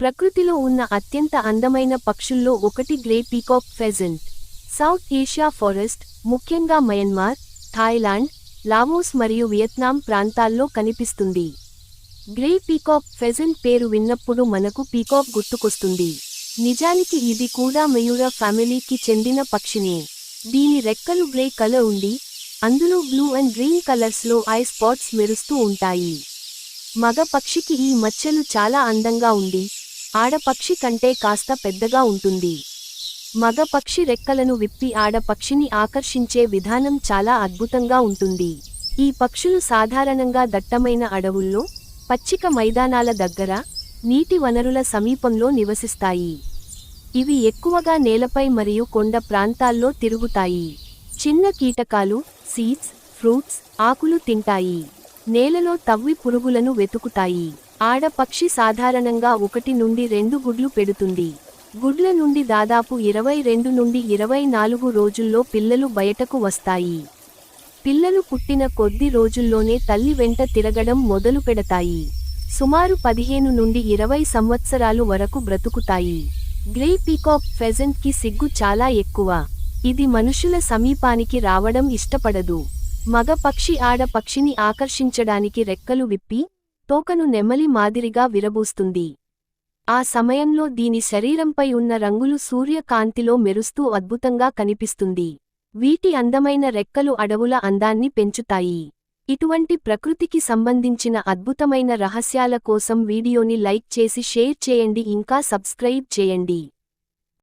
ప్రకృతిలో ఉన్న అత్యంత అందమైన పక్షుల్లో ఒకటి grey peacock pheasant. South Asia forest ముఖ్యంగా మయన్మార్ థాయిలాండ్ లావోస్ మరియు వియత్నాం ప్రాంతాల్లో కనిపిస్తుంది. గ్రే పీకాక్ ఫెజెంట్ పేరు విన్నప్పుడు మనకు పీకాక్ గుర్తుకొస్తుంది. నిజానికి ఇది కూడా మయూర ఫ్యామిలీకి చెందిన పక్షినే. దీని రెక్కలు గ్రే కలర్ ఉండి అందులో బ్లూ అండ్ గ్రీన్ కలర్స్లో ఐ స్పాట్స్ మెరుస్తూ ఉంటాయి. మగ పక్షికి ఈ మచ్చలు చాలా అందంగా ఉండి ఆడపక్షి కంటే కాస్త పెద్దగా ఉంటుంది. మగ పక్షి రెక్కలను విప్పి ఆడపక్షిని ఆకర్షించే విధానం చాలా అద్భుతంగా ఉంటుంది. ఈ పక్షులు సాధారణంగా దట్టమైన అడవుల్లో పచ్చిక మైదానాల దగ్గర నీటి వనరుల సమీపంలో నివసిస్తాయి. ఇవి ఎక్కువగా నేలపై మరియు కొండ ప్రాంతాల్లో తిరుగుతాయి. చిన్న కీటకాలు సీడ్స్ ఫ్రూట్స్ ఆకులు తింటాయి. నేలలో తవ్వి పురుగులను వెతుకుతాయి. ఆడపక్షి సాధారణంగా ఒకటి నుండి రెండు గుడ్లు పెడుతుంది. గుడ్ల నుండి దాదాపు ఇరవై రెండు నుండి ఇరవై నాలుగు రోజుల్లో పిల్లలు బయటకు వస్తాయి. పిల్లలు పుట్టిన కొద్ది రోజుల్లోనే తల్లి వెంట తిరగడం మొదలు పెడతాయి. సుమారు పదిహేను నుండి ఇరవై సంవత్సరాలు వరకు బ్రతుకుతాయి. గ్రే పీకాక్ ఫెజెంట్కి సిగ్గు చాలా ఎక్కువ. ఇది మనుషుల సమీపానికి రావడం ఇష్టపడదు. మగ పక్షి ఆడ పక్షిని ఆకర్షించడానికి రెక్కలు విప్పి తోకను నెమలి మాదిరిగా విరబూస్తుంది. ఆ సమయంలో దీని శరీరంపై ఉన్న రంగులు సూర్యకాంతిలో మెరుస్తూ అద్భుతంగా కనిపిస్తుంది. వీటి అందమైన రెక్కలు అడవుల అందాన్ని పెంచుతాయి. ఇటువంటి ప్రకృతికి సంబంధించిన అద్భుతమైన రహస్యాల కోసం వీడియోని లైక్ చేసి షేర్ చేయండి ఇంకా సబ్స్క్రైబ్ చేయండి.